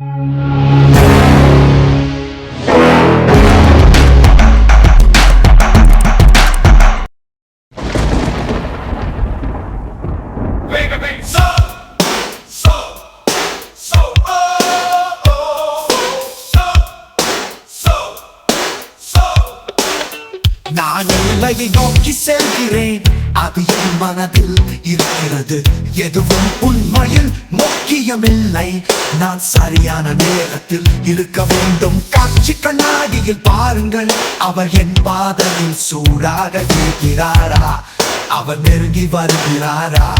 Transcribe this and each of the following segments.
Música நான் எல்லையை நோக்கி செல்கிறேன். அது என் மனதில் இருக்கிறது. எதுவும் உண்மையில் முக்கியமில்லை. நான் சரியான நேரத்தில் இருக்க வேண்டும். காட்சி கண்ணாடியில் பாருங்கள். அவர் என் பாதையில் சூடாக இருக்கிறாரா? அவர் நெருங்கி வருகிறாரா?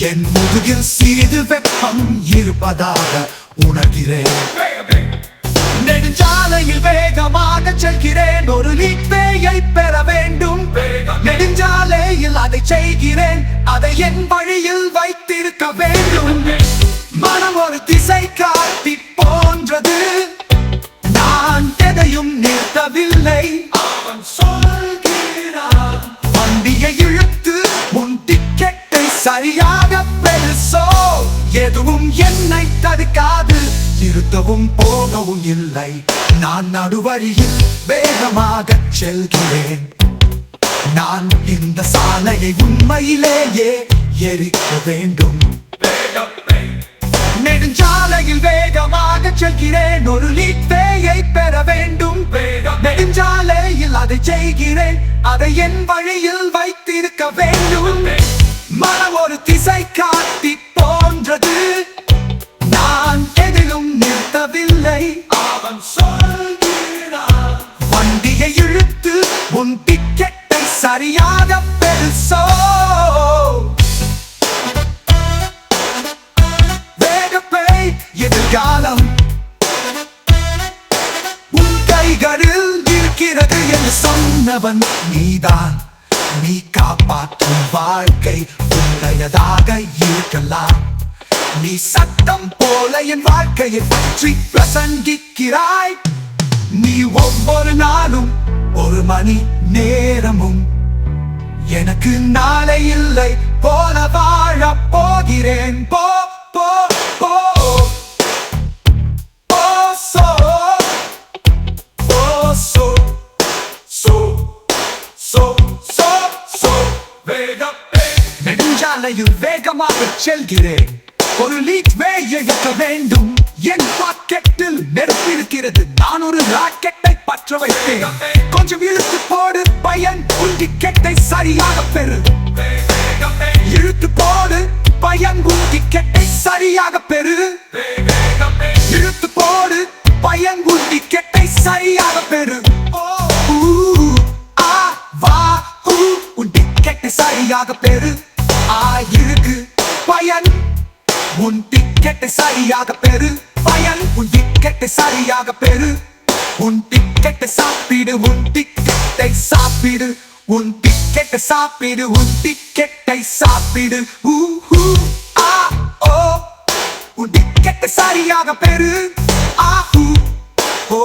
என் முதுகில் சிறிது வெப்பம் இருப்பதாக உணர்கிறேன். செல்கிறேன் ஒரு லீப்பேயை பெற வேண்டும். நெடுஞ்சாலையில் அதை செய்கிறேன். அதை என் வழியில் வைத்திருக்க வேண்டும். மனம் ஒரு திசை காட்டி போன்றது. நான் எதையும் நிறுத்தவில்லை. அவன் சொல்கிறான். வண்டியை இழுத்து உன் டிக்கெட்டை சரியாக பெருசோ எதுவும் என்னை தடுக்காது. திருத்தவும் போகவும் இல்லை. நான் நடுவழியில் வேகமாக செல்கிறேன். நான் இந்த சாலையை உண்மையிலேயே எரிக்க வேண்டும். நெடுஞ்சாலையில் வேகமாக செல்கிறேன். ஒரு லீப்பேயை பெற வேண்டும். நெடுஞ்சாலையில் அதை செய்கிறேன். அதை என் வழியில் வைத்திருக்க வேண்டும். மன ஒரு திசை காட்டி உன் டிக்கெட்டை சரியாக பெருசோ? வேகப்பை எதிர்காலம். உன் கைகளில் இருக்கிறது என்று சொன்னவன் நீதான். நீ காப்பாற்றும் வாழ்க்கை உன்னையதாக இருக்கலாம். நீ சத்தம் போல என் வாழ்க்கையை பற்றி பிரசங்கிக்கிறாய். நீ ஒவ்வொரு நாளும் ஒரு மணி நேரமும் எனக்கு நாளை இல்லை. போல வாழ போகிறேன். போ போ போ. சோ. சோ. நெடுஞ்சாலையில் வேகமாக செல்கிறேன். ஒரு லீட் வேக வேண்டும். என் பாக்கெட்டில் நெருப்பிருக்கிறது. நான் ஒரு ராக்கெட்டை பற்ற வைத்தேன். டிக்கெட்டை சரியாக பெறு. இழுத்து போடு பையன் டிக்கெட்டை சரியாக பெறு. இழுத்து போடு பையன் டிக்கெட்டை சரியாக பெறு. சரியாக பெரு ஆ பயன் உன் டிக்கெட்டை சரியாக பெரு பயன் உன் டிக்கெட்டை சரியாக பெரு உன் டிக்கெட்டை சாப்பிடு உன் டிக்கெட்டை சாப்பிடு. உன் டிக்கெட்டை சாப்பிடு உன் டிக்கெட்டை சாப்பிடு. ஆ, ஓ. உன் டிக்கெட்டை சரியாக பெரு ஆ, ஓ.